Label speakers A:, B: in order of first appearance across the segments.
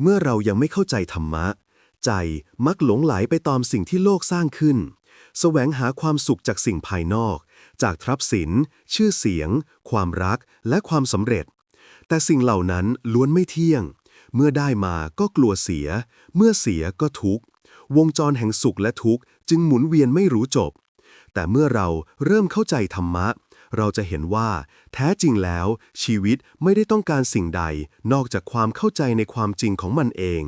A: เมื่อเรายังไม่เข้าใจธรรมะ ใจมักหลงไหลไปตามสิ่งที่โลกสร้างขึ้นแสวงหาความสุขจากสิ่งภายนอก จากทรัพย์สิน ชื่อเสียง ความรัก และความสำเร็จ แต่สิ่งเหล่านั้นล้วนไม่เที่ยง เมื่อได้มาก็กลัวเสีย เมื่อเสียก็ทุกข์ วงจรแห่งสุขและทุกข์จึงหมุนเวียนไม่รู้จบ แต่เมื่อเราเริ่มเข้าใจธรรมะ เราจะเห็นว่า แท้จริงแล้ว ชีวิตไม่ได้ต้องการสิ่งใด นอกจากความเข้าใจในความจริงของมันเอง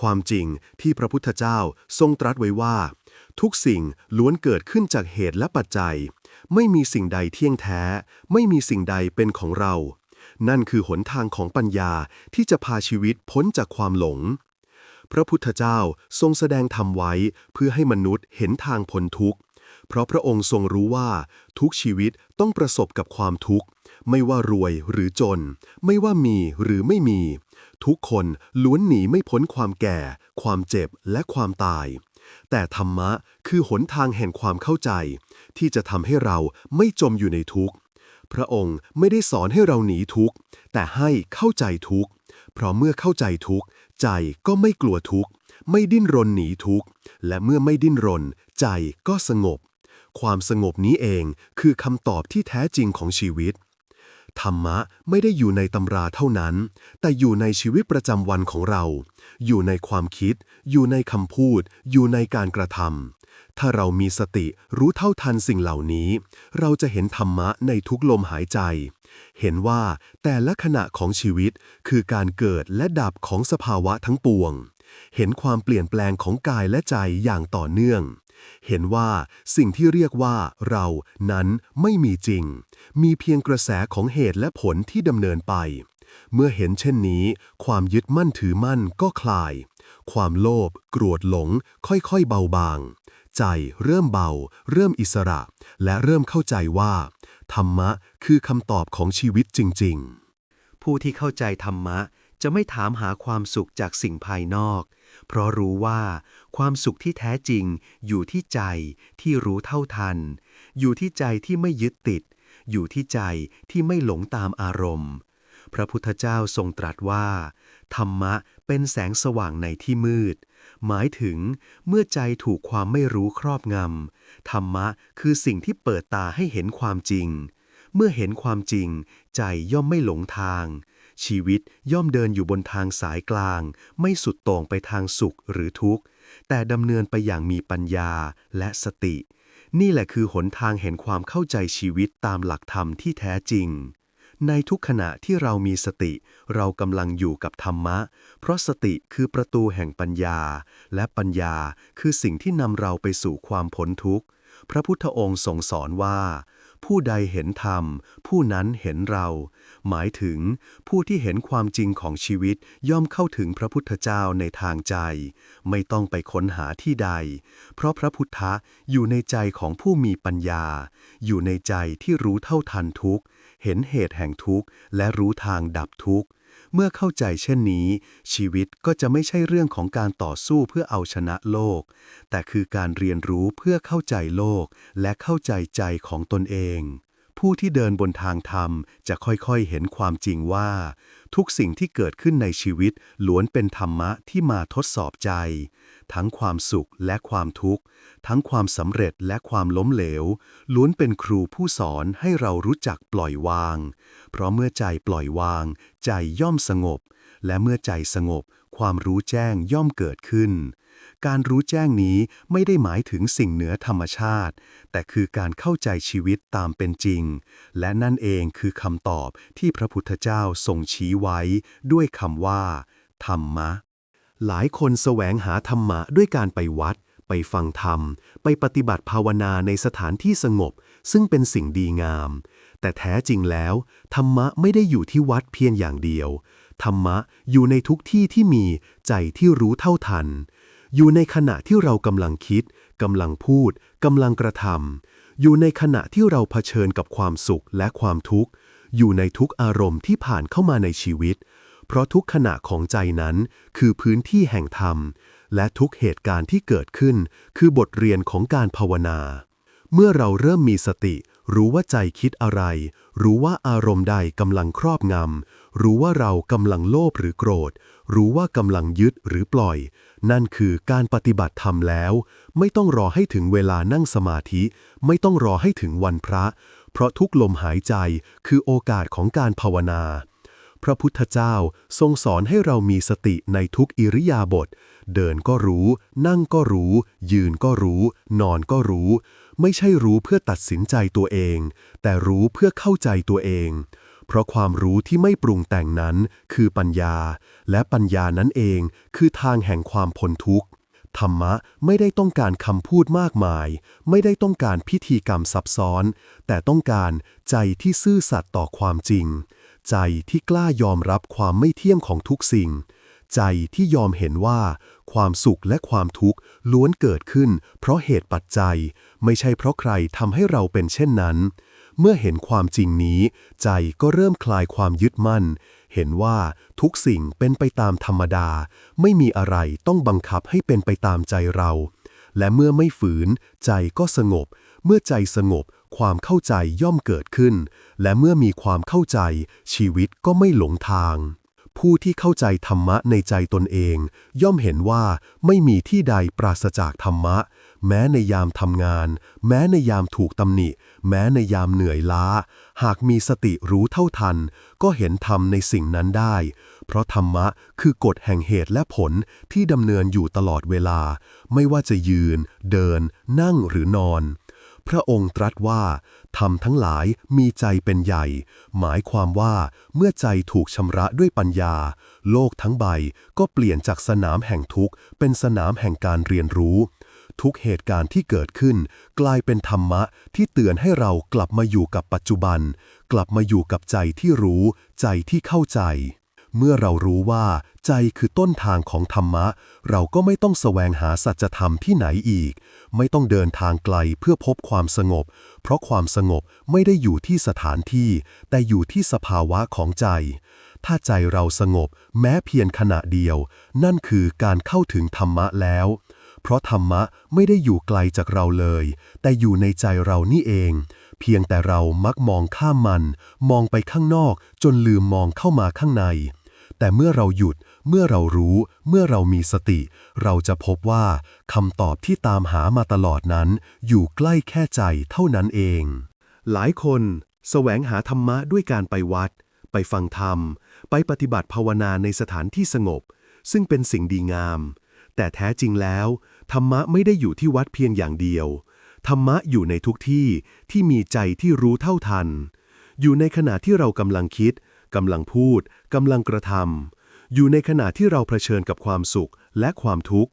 A: ความจริงที่พระพุทธเจ้าทรงตรัสไว้ว่า ทุกสิ่งล้วนเกิดขึ้นจากเหตุและปัจจัย ไม่มีสิ่งใดเที่ยงแท้ ไม่มีสิ่งใดเป็นของเรา นั่นคือหนทางของปัญญาที่จะพาชีวิตพ้นจากความหลงพระพุทธเจ้าทรงแสดงธรรมไว้เพื่อให้มนุษย์เห็นทางพ้นทุกข์ เพราะพระองค์ทรงรู้ว่า ทุกชีวิตต้องประสบกับความทุกข์ ไม่ว่ารวยหรือจน ไม่ว่ามีหรือไม่มี ทุกคนล้วนหนีไม่พ้นความแก่ ความเจ็บและความตาย แต่ธรรมะคือหนทางแห่งความเข้าใจ ที่จะทำให้เราไม่จมอยู่ในทุกข์ พระองค์ไม่ได้สอนให้เราหนีทุกข์ แต่ให้เข้าใจทุกข์ เพราะเมื่อเข้าใจทุกข์ ใจก็ไม่กลัวทุกข์ไม่ดิ้นรนหนีทุกข์ และเมื่อไม่ดิ้นรน ใจก็สงบ ความสงบนี้เองคือคำตอบที่แท้จริงของชีวิต ธรรมะไม่ได้อยู่ในตำราเท่านั้น แต่อยู่ในชีวิตประจำวันของเรา อยู่ในความคิด อยู่ในคำพูด อยู่ในการกระทำถ้าเรามีสติรู้เท่าทันสิ่งเหล่านี้ เราจะเห็นธรรมะในทุกลมหายใจ เห็นว่าแต่ละขณะของชีวิตคือการเกิดและดับของสภาวะทั้งปวงเห็นความเปลี่ยนแปลงของกายและใจอย่างต่อเนื่อง เห็นว่าสิ่งที่เรียกว่าเรานั้นไม่มีจริง มีเพียงกระแสของเหตุและผลที่ดำเนินไป เมื่อเห็นเช่นนี้ ความยึดมั่นถือมั่นก็คลาย ความโลภโกรธหลง ค่อยๆเบาบาง ใจเริ่มเบา เริ่มอิสระ และเริ่มเข้าใจว่า ธรรมะคือคำตอบของชีวิตจริง ๆ
B: ผู้ที่เข้าใจธรรมะจะไม่ถามหาความสุขจากสิ่งภายนอก เพราะรู้ว่า ความสุขที่แท้จริง อยู่ที่ใจที่รู้เท่าทัน อยู่ที่ใจที่ไม่ยึดติด อยู่ที่ใจที่ไม่หลงตามอารมณ์ พระพุทธเจ้าทรงตรัสว่า ธรรมะเป็นแสงสว่างในที่มืด หมายถึงเมื่อใจถูกความไม่รู้ครอบงำ ธรรมะคือสิ่งที่เปิดตาให้เห็นความจริง เมื่อเห็นความจริง ใจย่อมไม่หลงทางชีวิตย่อมเดินอยู่บนทางสายกลาง ไม่สุดโต่งไปทางสุขหรือทุกข์ แต่ดำเนินไปอย่างมีปัญญาและสติ นี่แหละคือหนทางเห็นความเข้าใจชีวิตตามหลักธรรมที่แท้จริง ในทุกขณะที่เรามีสติ เรากำลังอยู่กับธรรมะ เพราะสติคือประตูแห่งปัญญา และปัญญาคือสิ่งที่นำเราไปสู่ความพ้นทุกข์ พระพุทธองค์ทรงสอนว่า ผู้ใดเห็นธรรม ผู้นั้นเห็นเรา หมายถึง ผู้ที่เห็นความจริงของชีวิตย่อมเข้าถึงพระพุทธเจ้าในทางใจ ไม่ต้องไปค้นหาที่ใด เพราะพระพุทธะอยู่ในใจของผู้มีปัญญา อยู่ในใจที่รู้เท่าทันทุกข์ เห็นเหตุแห่งทุกข์และรู้ทางดับทุกข์ เมื่อเข้าใจเช่นนี้ ชีวิตก็จะไม่ใช่เรื่องของการต่อสู้เพื่อเอาชนะโลก แต่คือการเรียนรู้เพื่อเข้าใจโลก และเข้าใจใจของตนเอง ผู้ที่เดินบนทางธรรมจะค่อยๆเห็นความจริงว่า ทุกสิ่งที่เกิดขึ้นในชีวิตล้วนเป็นธรรมะที่มาทดสอบใจ ทั้งความสุขและความทุกข์ ทั้งความสำเร็จและความล้มเหลว ล้วนเป็นครูผู้สอนให้เรารู้จักปล่อยวาง เพราะเมื่อใจปล่อยวาง ใจย่อมสงบ และเมื่อใจสงบ ความรู้แจ้งย่อมเกิดขึ้น การรู้แจ้งนี้ไม่ได้หมายถึงสิ่งเหนือธรรมชาติ แต่คือการเข้าใจชีวิตตามเป็นจริง และนั่นเองคือคำตอบที่พระพุทธเจ้าทรงชี้ไว้ ด้วยคำว่า ธรรมะ
A: หลายคนแสวงหาธรรมะด้วยการไปวัด ไปฟังธรรม ไปปฏิบัติภาวนาในสถานที่สงบ ซึ่งเป็นสิ่งดีงาม แต่แท้จริงแล้ว ธรรมะไม่ได้อยู่ที่วัดเพียงอย่างเดียวธรรมะอยู่ในทุกที่ที่มีใจที่รู้เท่าทัน อยู่ในขณะที่เรากำลังคิดกำลังพูดกำลังกระทำอยู่ในขณะที่เราเผชิญกับความสุขและความทุกข์ อยู่ในทุกอารมณ์ที่ผ่านเข้ามาในชีวิต เพราะทุกขณะของใจนั้นคือพื้นที่แห่งธรรม และทุกเหตุการณ์ที่เกิดขึ้น คือบทเรียนของการภาวนา เมื่อเราเริ่มมีสติ รู้ว่าใจคิดอะไร รู้ว่าอารมณ์ใดกำลังครอบงำรู้ว่าเรากำลังโลภหรือโกรธรู้ว่ากำลังยึดหรือปล่อย นั่นคือการปฏิบัติธรรมแล้ว ไม่ต้องรอให้ถึงเวลานั่งสมาธิ ไม่ต้องรอให้ถึงวันพระ เพราะทุกลมหายใจคือโอกาสของการภาวนา พระพุทธเจ้าทรงสอนให้เรามีสติในทุกอิริยาบถเดินก็รู้ นั่งก็รู้ ยืนก็รู้ นอนก็รู้ ไม่ใช่รู้เพื่อตัดสินใจตัวเอง แต่รู้เพื่อเข้าใจตัวเอง เพราะความรู้ที่ไม่ปรุงแต่งนั้นคือปัญญา และปัญญานั้นเองคือทางแห่งความพ้นทุกข์ ธรรมะไม่ได้ต้องการคำพูดมากมาย ไม่ได้ต้องการพิธีกรรมซับซ้อน แต่ต้องการใจที่ซื่อสัตย์ต่อความจริง ใจที่กล้ายอมรับความไม่เที่ยงของทุกสิ่ง ใจที่ยอมเห็นว่า ความสุขและความทุกข์ล้วนเกิดขึ้น เพราะเหตุปัจจัย ไม่ใช่เพราะใครทำให้เราเป็นเช่นนั้น เมื่อเห็นความจริงนี้ ใจก็เริ่มคลายความยึดมั่น เห็นว่าทุกสิ่งเป็นไปตามธรรมดา ไม่มีอะไรต้องบังคับให้เป็นไปตามใจเรา และเมื่อไม่ฝืน ใจก็สงบ เมื่อใจสงบ ความเข้าใจย่อมเกิดขึ้น และเมื่อมีความเข้าใจ ชีวิตก็ไม่หลงทางผู้ที่เข้าใจธรรมะในใจตนเอง ย่อมเห็นว่าไม่มีที่ใดปราศจากธรรมะ แม้ในยามทำงาน แม้ในยามถูกตำหนิ แม้ในยามเหนื่อยล้า หากมีสติรู้เท่าทัน ก็เห็นธรรมในสิ่งนั้นได้ เพราะธรรมะคือกฎแห่งเหตุและผลที่ดำเนินอยู่ตลอดเวลา ไม่ว่าจะยืน เดิน นั่งหรือนอน พระองค์ตรัสว่าธรรมทั้งหลายมีใจเป็นใหญ่ หมายความว่าเมื่อใจถูกชำระด้วยปัญญา โลกทั้งใบก็เปลี่ยนจากสนามแห่งทุกข์เป็นสนามแห่งการเรียนรู้ ทุกเหตุการณ์ที่เกิดขึ้น กลายเป็นธรรมะที่เตือนให้เรากลับมาอยู่กับปัจจุบัน กลับมาอยู่กับใจที่รู้ ใจที่เข้าใจ เมื่อเรารู้ว่า ใจคือต้นทางของธรรมะ เราก็ไม่ต้องแสวงหาสัจธรรมที่ไหนอีก ไม่ต้องเดินทางไกลเพื่อพบความสงบ เพราะความสงบไม่ได้อยู่ที่สถานที่ แต่อยู่ที่สภาวะของใจถ้าใจเราสงบแม้เพียงขณะเดียว นั่นคือการเข้าถึงธรรมะแล้ว เพราะธรรมะไม่ได้อยู่ไกลจากเราเลย แต่อยู่ในใจเรานี่เอง เพียงแต่เรามักมองข้ามมัน มองไปข้างนอก จนลืมมองเข้ามาข้างใน แต่เมื่อเราหยุด เมื่อเรารู้ เมื่อเรามีสติ เราจะพบว่าคำตอบที่ตามหามาตลอดนั้น อยู่ใกล้แค่ใจเท่านั้นเอง หลายคนแสวงหาธรรมะด้วยการไปวัด ไปฟังธรรม ไปปฏิบัติภาวนาในสถานที่สงบ ซึ่งเป็นสิ่งดีงาม แต่แท้จริงแล้ว ธรรมะไม่ได้อยู่ที่วัดเพียงอย่างเดียว ธรรมะอยู่ในทุกที่ที่มีใจที่รู้เท่าทัน อยู่ในขณะที่เรากำลังคิดกำลังพูดกำลังกระทำอยู่ในขณะที่เราเผชิญกับความสุขและความทุกข์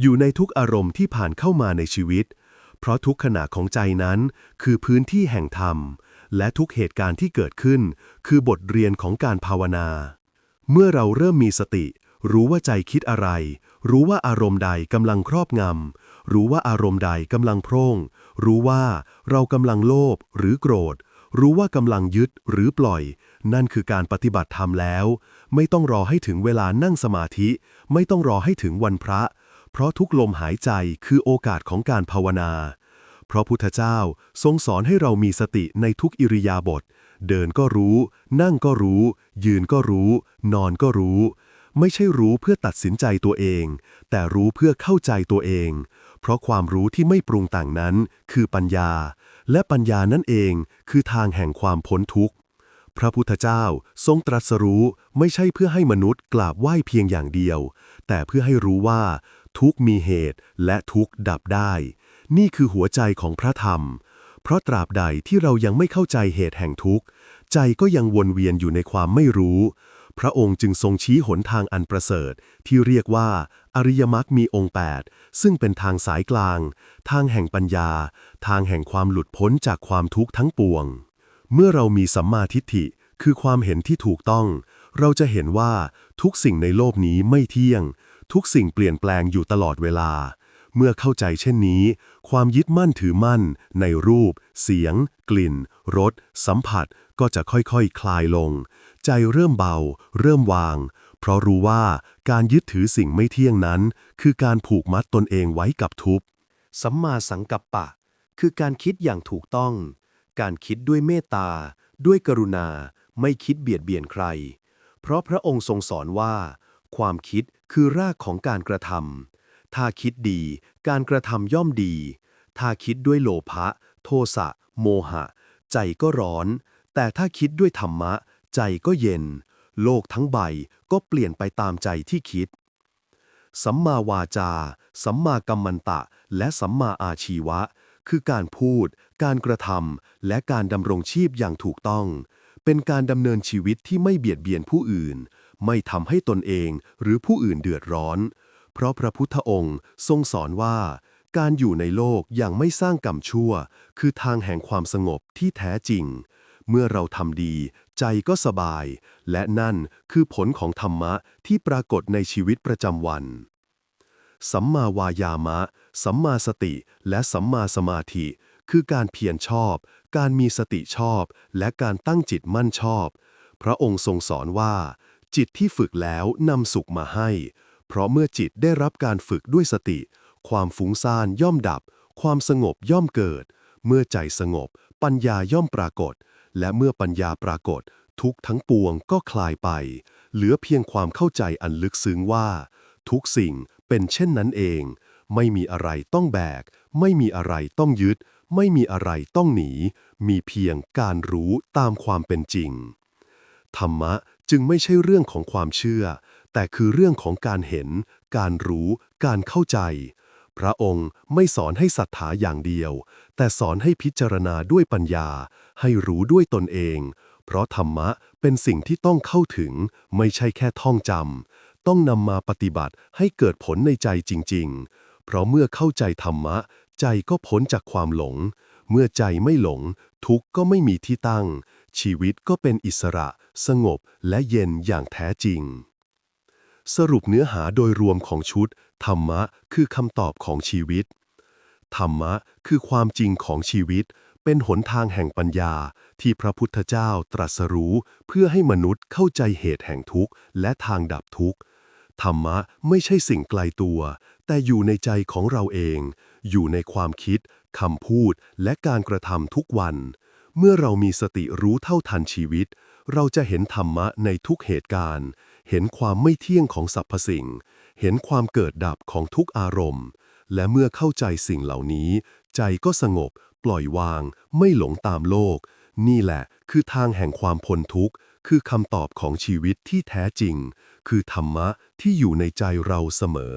A: อยู่ในทุกอารมณ์ที่ผ่านเข้ามาในชีวิต เพราะทุกขณะของใจนั้นคือพื้นที่แห่งธรรม และทุกเหตุการณ์ที่เกิดขึ้น คือบทเรียนของการภาวนา เมื่อเราเริ่มมีสติ รู้ว่าใจคิดอะไร รู้ว่าอารมณ์ใดกำลังครอบงำ รู้ว่าอารมณ์ใดกำลังโพร่ง รู้ว่าเรากำลังโลภหรือโกรธ รู้ว่ากำลังยึดหรือปล่อย นั่นคือการปฏิบัติธรรมแล้ว ไม่ต้องรอให้ถึงเวลานั่งสมาธิ ไม่ต้องรอให้ถึงวันพระ เพราะทุกลมหายใจคือโอกาสของการภาวนาเพราะพุทธเจ้าทรงสอนให้เรามีสติในทุกอิริยาบถเดินก็รู้ นั่งก็รู้ ยืนก็รู้ นอนก็รู้ ไม่ใช่รู้เพื่อตัดสินใจตัวเอง แต่รู้เพื่อเข้าใจตัวเอง เพราะความรู้ที่ไม่ปรุงแต่งนั้น คือปัญญา และปัญญานั่นเองคือทางแห่งความพ้นทุกข์ พระพุทธเจ้าทรงตรัสรู้ไม่ใช่เพื่อให้มนุษย์กราบไหว้เพียงอย่างเดียว แต่เพื่อให้รู้ว่า ทุกมีเหตุและทุกดับได้ นี่คือหัวใจของพระธรรม เพราะตราบใดที่เรายังไม่เข้าใจเหตุแห่งทุกข์ ใจก็ยังวนเวียนอยู่ในความไม่รู้ พระองค์จึงทรงชี้หนทางอันประเสริฐ ที่เรียกว่า อริยมรรคมีองค์ 8 ซึ่งเป็นทางสายกลาง ทางแห่งปัญญา ทางแห่งความหลุดพ้นจากความทุกข์ทั้งปวง เมื่อเรามีสัมมาทิฏฐิ คือความเห็นที่ถูกต้อง เราจะเห็นว่าทุกสิ่งในโลกนี้ไม่เที่ยง ทุกสิ่งเปลี่ยนแปลงอยู่ตลอดเวลา เมื่อเข้าใจเช่นนี้ ความยึดมั่นถือมั่น ในรูป เสียง กลิ่น รส สัมผัสก็จะค่อยๆคคลายลง ใจเริ่มเบา เริ่มวาง เพราะรู้ว่าการยึดถือสิ่งไม่เที่ยงนั้น คือการผูกมัดตนเองไว้กับทุกข์สัมมาสังกัปปะ คือการคิดอย่างถูกต้อง การคิดด้วยเมตตา ด้วยกรุณา ไม่คิดเบียดเบียนใคร เพราะพระองค์ทรงสอนว่า ความคิดคือรากของการกระทำถ้าคิดดี การกระทำย่อมดี ถ้าคิดด้วยโลภะ โทสะ โมหะ ใจก็ร้อน แต่ถ้าคิดด้วยธรรมะ ใจก็เย็น โลกทั้งใบก็เปลี่ยนไปตามใจที่คิด สัมมาวาจา สัมมากัมมันตะ และสัมมาอาชีวะ คือการพูด การกระทำและการดำรงชีพอย่างถูกต้อง เป็นการดำเนินชีวิตที่ไม่เบียดเบียนผู้อื่น ไม่ทำให้ตนเองหรือผู้อื่นเดือดร้อน เพราะพระพุทธองค์ทรงสอนว่า การอยู่ในโลกอย่างไม่สร้างกรรมชั่ว คือทางแห่งความสงบที่แท้จริง เมื่อเราทำดี ใจก็สบาย และนั่นคือผลของธรรมะที่ปรากฏในชีวิตประจำวัน สัมมาวายามะ สัมมาสติ และสัมมาสมาธิ คือการเพียรชอบ การมีสติชอบ และการตั้งจิตมั่นชอบ พระองค์ทรงสอนว่า จิตที่ฝึกแล้วนำสุขมาให้ เพราะเมื่อจิตได้รับการฝึกด้วยสติ ความฟุ้งซ่านย่อมดับ ความสงบย่อมเกิด เมื่อใจสงบ ปัญญาย่อมปรากฏ และเมื่อปัญญาปรากฏ ทุกทั้งปวงก็คลายไป เหลือเพียงความเข้าใจอันลึกซึ้งว่า ทุกสิ่งเป็นเช่นนั้นเอง ไม่มีอะไรต้องแบก ไม่มีอะไรต้องยึด ไม่มีอะไรต้องหนี มีเพียงการรู้ตามความเป็นจริง ธรรมะจึงไม่ใช่เรื่องของความเชื่อ แต่คือเรื่องของการเห็น การรู้ การเข้าใจ พระองค์ไม่สอนให้ศรัทธาอย่างเดียว แต่สอนให้พิจารณาด้วยปัญญา ให้รู้ด้วยตนเอง เพราะธรรมะเป็นสิ่งที่ต้องเข้าถึง ไม่ใช่แค่ท่องจำต้องนำมาปฏิบัติให้เกิดผลในใจจริง ๆ เพราะเมื่อเข้าใจธรรมะ ใจก็พ้นจากความหลง เมื่อใจไม่หลง ทุกข์ก็ไม่มีที่ตั้ง ชีวิตก็เป็นอิสระ สงบและเย็นอย่างแท้จริง สรุปเนื้อหาโดยรวมของชุด ธรรมะคือคำตอบของชีวิต ธรรมะคือความจริงของชีวิต เป็นหนทางแห่งปัญญา ที่พระพุทธเจ้าตรัสรู้ เพื่อให้มนุษย์เข้าใจเหตุแห่งทุกข์ และทางดับทุกข์ธรรมะไม่ใช่สิ่งไกลตัว แต่อยู่ในใจของเราเอง อยู่ในความคิดคำพูดและการกระทำทุกวัน เมื่อเรามีสติรู้เท่าทันชีวิต เราจะเห็นธรรมะในทุกเหตุการณ์ เห็นความไม่เที่ยงของสรรพสิ่ง เห็นความเกิดดับของทุกอารมณ์ และเมื่อเข้าใจสิ่งเหล่านี้ ใจก็สงบ ปล่อยวาง ไม่หลงตามโลก นี่แหละ คือทางแห่งความพ้นทุกข์ คือคำตอบของชีวิตที่แท้จริง คือธรรมะที่อยู่ในใจเราเสมอ